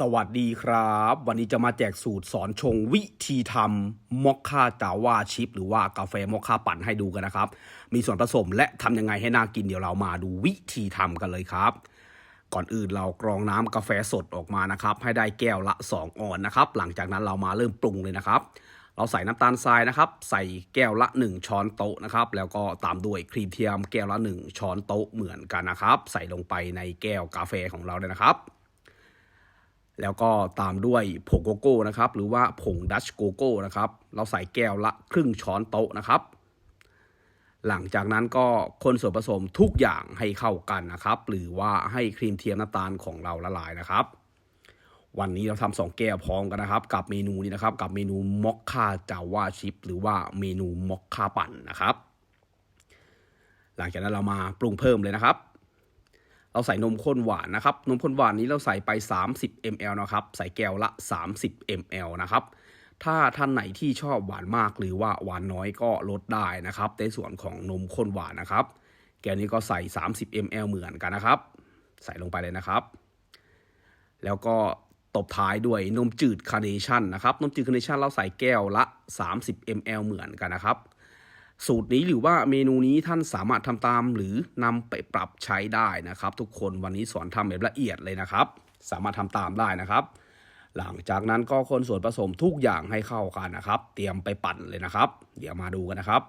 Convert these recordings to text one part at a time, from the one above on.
สวัสดีครับ วันนี้จะมาแจกสูตรสอนชงวิธีทำมอคค่าจาว่าชิป หรือว่ากาแฟมอคค่าปั่นให้ดูกันนะครับ มีส่วนผสมและทำยังไงให้น่ากินเดี๋ยวเรามาดูวิธีทำกันเลยครับ ก่อนอื่นเรากรองน้ำกาแฟสดออกมานะครับ ให้ได้แก้วละ 2ออนนะครับ หลังจากนั้นเรามาเริ่มปรุงเลยนะครับ เราใส่น้ำตาลทรายนะครับ ใส่แก้วละ 1 ช้อนโต๊ะนะครับ แล้วก็ตามด้วยครีมเทียมแก้วละ 1 ช้อนโต๊ะเหมือนกันนะครับ ใส่ลงไปในแก้วกาแฟของเราเลยนะครับ แล้วก็ตามด้วยผงโกโก้นะครับ หรือว่าผงดัชโกโก้นะครับ เราใส่แก้วละครึ่งช้อนโต๊ะนะครับ หลังจากนั้นก็คนส่วนผสมทุกอย่างให้เข้ากันนะครับ หรือว่าให้ครีมเทียมน้ำตาลของเราละลายนะครับ วันนี้เราทำสองแก้วพร้อมกันนะครับ กับเมนูนี้นะครับ กับเมนูมอคค่าจาว่าชิป หรือว่าเมนูมอคค่าปั่นนะครับ หลังจากนั้นเรามาปรุงเพิ่มเลยนะครับ เราใส่นมข้นหวานนะครับ นมข้นหวานนี้เราใส่ไป 30 ml นะครับ ใส่แก้วละ 30 ml นะครับ ถ้าท่านไหนที่ชอบหวานมากหรือว่าหวานน้อยก็ลดได้นะครับ ในส่วนของนมข้นหวานนะครับ แก้วนี้ก็ใส่ 30 ml เหมือนกันนะครับ ใส่ลงไปเลยนะครับ แล้วก็ตบท้ายด้วยนมจืดคาร์เนชั่นนะครับ นมจืดคาร์เนชั่นเราใส่แก้วละ 30 ml เหมือนกันนะครับ สูตรนี้หรือว่าเมนูนี้ท่านสามารถทำตามหรือนำไปปรับใช้ได้นะครับ ทุกคนวันนี้สอนทำแบบละเอียดเลยนะครับ สามารถทำตามได้นะครับ หลังจากนั้นก็คนส่วนผสมทุกอย่างให้เข้ากันนะครับ เตรียมไปปั่นเลยนะครับ เดี๋ยวมาดูกันนะครับ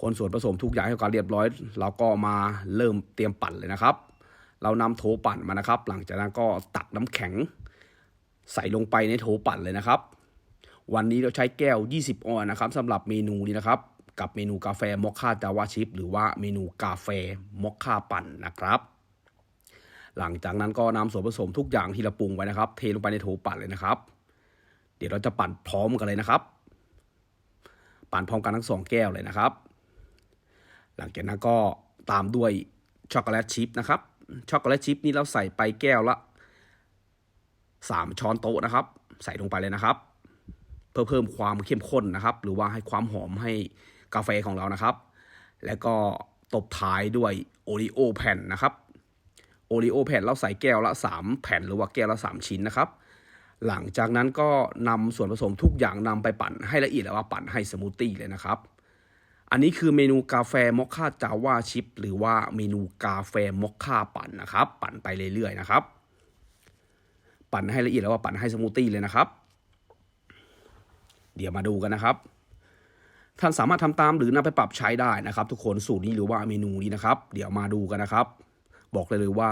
คนส่วนผสมทุกอย่างให้เข้ากันเรียบร้อย เราก็มาเริ่มเตรียมปั่นเลยนะครับ เรานำโถปั่นมานะครับ หลังจากนั้นก็ตักน้ำแข็ง ใส่ลงไปในโถปั่นเลยนะครับ วันนี้เราใช้แก้ว 20 ออนนะครับสำหรับเมนูนี้นะครับ กับเมนูกาแฟมอคค่าจาวาชิปหรือว่าเมนูกาแฟมอคค่าปั่นนะครับ หลังจากนั้นก็นำส่วนผสมทุกอย่างที่เราปรุงไว้นะครับ เทลงไปในโถปั่นเลยนะครับ เดี๋ยวเราจะปั่นพร้อมกันเลยนะครับ ปั่นพร้อมกันทั้งสองแก้วเลยนะครับ หลังจากนั้นก็ตามด้วยช็อกโกแลตชิพนะครับช็อกโกแลตชิพนี้เราใส่ไปแก้วละ3ช้อนโต๊ะนะครับ ใส่ลงไปเลยนะครับ เพื่อเพิ่มความเข้มข้นนะครับ หรือว่าให้ความหอมให้กาแฟของเรานะครับ แล้วก็ตบท้ายด้วยโอริโอแผ่นนะครับโอริโอแผ่นเราใส่แก้วละ 3 แผ่นหรือว่าแก้วละ 3 ชิ้นนะครับ หลังจากนั้นก็นำส่วนผสมทุกอย่างนำไปปั่นให้ละเอียดแล้วว่าปั่นให้สมูทตี้เลยนะครับ อันนี้คือเมนูกาแฟมอคค่าจาว่าชิปหรือว่าเมนูกาแฟมอคค่าปั่นนะครับ ปั่นไปเรื่อยๆนะครับ ปั่นให้ละเอียดแล้วว่าปั่นให้สมูทตี้เลยนะครับ เดี๋ยวมาดูกันนะครับ ท่านสามารถทำตามหรือนำไปปรับใช้ได้นะครับ ทุกคนสูตรนี้หรือว่าเมนูนี้นะครับ เดี๋ยวมาดูกันนะครับ บอกเลยเลยว่า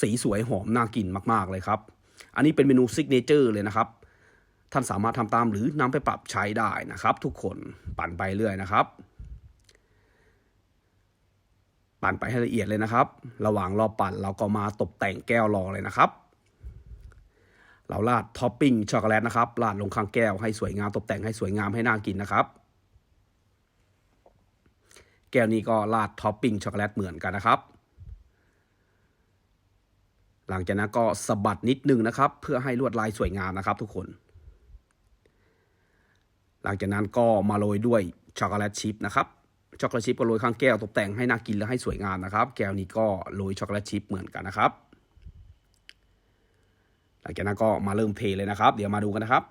สีสวยหอมน่ากินมาก ๆเลยครับ อันนี้เป็นเมนูซิกเนเจอร์เลยนะครับ ท่านสามารถทำตามหรือนำไปปรับใช้ได้นะครับ ทุกคนปั่นไปเรื่อยนะครับปั่นไปให้ละเอียดเลยนะครับ ระหว่างรอปั่นเราก็มาตกแต่งแก้วรอเลยนะครับ เราราดท็อปปิ้งช็อกโกแลตนะครับราดลงข้างแก้วให้สวยงามตกแต่งให้สวยงามให้น่ากินนะครับ แก้วนี้ก็ราดท็อปปิ้งช็อกโกแลตเหมือนกันนะครับ หลังจากนั้นก็สะบัดนิดนึงนะครับ เพื่อให้ลวดลายสวยงามนะครับ ทุกคน หลังจากนั้นก็มาโรยด้วยช็อกโกแลตชิพนะครับช็อกโกแลตชิพก็โรยข้างแก้วตกแต่งให้น่ากินและให้สวยงามนะครับ แก้วนี้ก็โรยช็อกโกแลตชิพเหมือนกันนะครับ หลังจากนั้นก็มาเริ่มเทเลยนะครับ เดี๋ยวมาดูกันนะครับ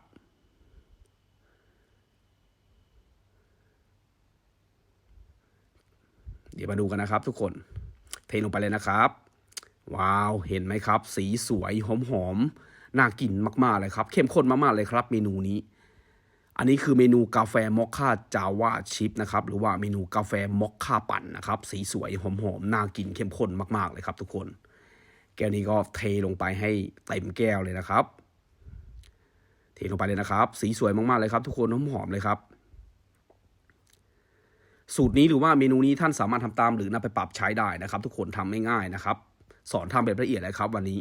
เดี๋ยวมาดูกันนะครับทุกคน เทลงไปเลยนะครับ ว้าว เห็นไหมครับ สีสวยหอมหอมๆน่ากินมากๆเลยครับ เข้มข้นมากๆเลยครับ เมนูนี้ อันนี้คือเมนูกาแฟมอคค่าจาวาชิปนะครับ หรือว่าเมนูกาแฟมอคค่าปั่นนะครับ สีสวยหอมๆน่ากินเข้มข้นมากๆเลยครับทุกคน แก้วนี้ก็เทลงไปให้เต็มแก้วเลยนะครับ เทลงไปเลยนะครับ สีสวยมากๆเลยครับ ทุกคนหอมๆเลยครับ สูตรนี้หรือว่าเมนูนี้ท่านสามารถทำตามหรือนำไปปรับใช้ได้นะครับ ทุกคนทำง่ายๆนะครับ สอนทำแบบละเอียดเลยครับ วันนี้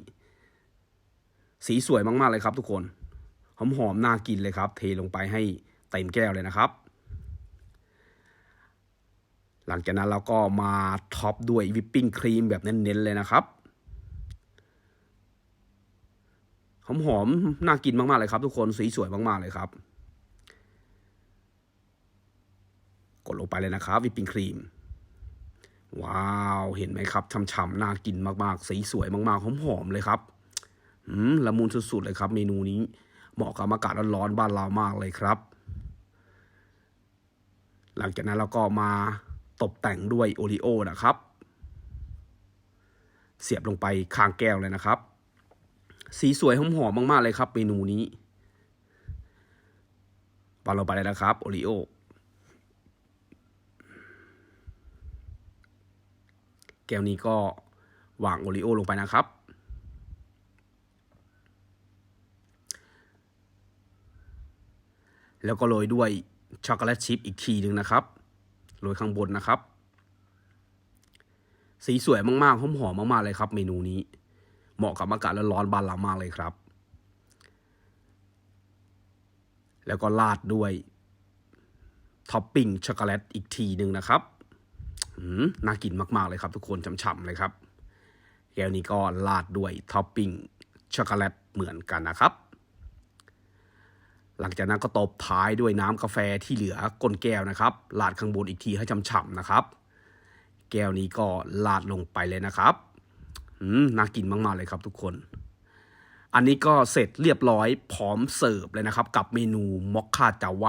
สีสวยมากๆเลยครับ ทุกคนหอมๆน่ากินเลยครับ เทลงไปให้เต็มแก้วเลยนะครับหลังจากนั้นเราก็มาท็อปด้วยวิปปิ้งครีมแบบเน้นๆเลยนะครับ หอมๆน่ากินมากๆเลยครับ ทุกคนสีสวยมากๆเลยครับ กดลงไปเลยนะครับวิปปิ้งครีม ว้าวเห็นไหมครับฉ่ำๆน่ากินมากๆ สีสวยมากๆหอมๆเลยครับอืมละมุนสุดๆเลยครับ เมนูนี้เหมาะกับอากาศร้อนๆบ้านเรามากเลยครับ หลังจากนั้นเราก็มาตกแต่งด้วยโอริโอนะครับ เสียบลงไปข้างแก้วเลยนะครับ สีสวยหอมๆมากๆเลยครับ เมนูนี้ปาลงไปเลยนะครับ โอริโอแก้วนี้ก็วางโอริโอลงไปนะครับ แล้วก็โรยด้วยช็อกโกแลตชิพอีกทีหนึ่งนะครับ โรยข้างบนนะครับ สีสวยมากๆ หอมๆมากๆเลยครับ เมนูนี้ เหมาะกับอากาศร้อนๆบ้านเรามากเลยครับ แล้วก็ราดด้วยท็อปปิ้งช็อกโกแลตอีกทีหนึ่งนะครับอืมน่ากินมาก ๆ เลยครับ ทุกคนฉ่ำๆเลยครับแก้วนี้ก็ราดด้วยท็อปปิ้งช็อกโกแลตเหมือนกันนะครับ หลังจากนั้นก็ตบท้ายด้วยน้ำกาแฟที่เหลือก้นแก้วนะครับราดข้างบนอีกทีให้ฉ่ำๆนะครับ แก้วนี้ก็ราดลงไปเลยนะครับ น่ากินมากๆเลยครับทุกคน อันนี้ก็เสร็จเรียบร้อยพร้อมเสิร์ฟเลยนะครับ กับเมนูมอคค่าจาวา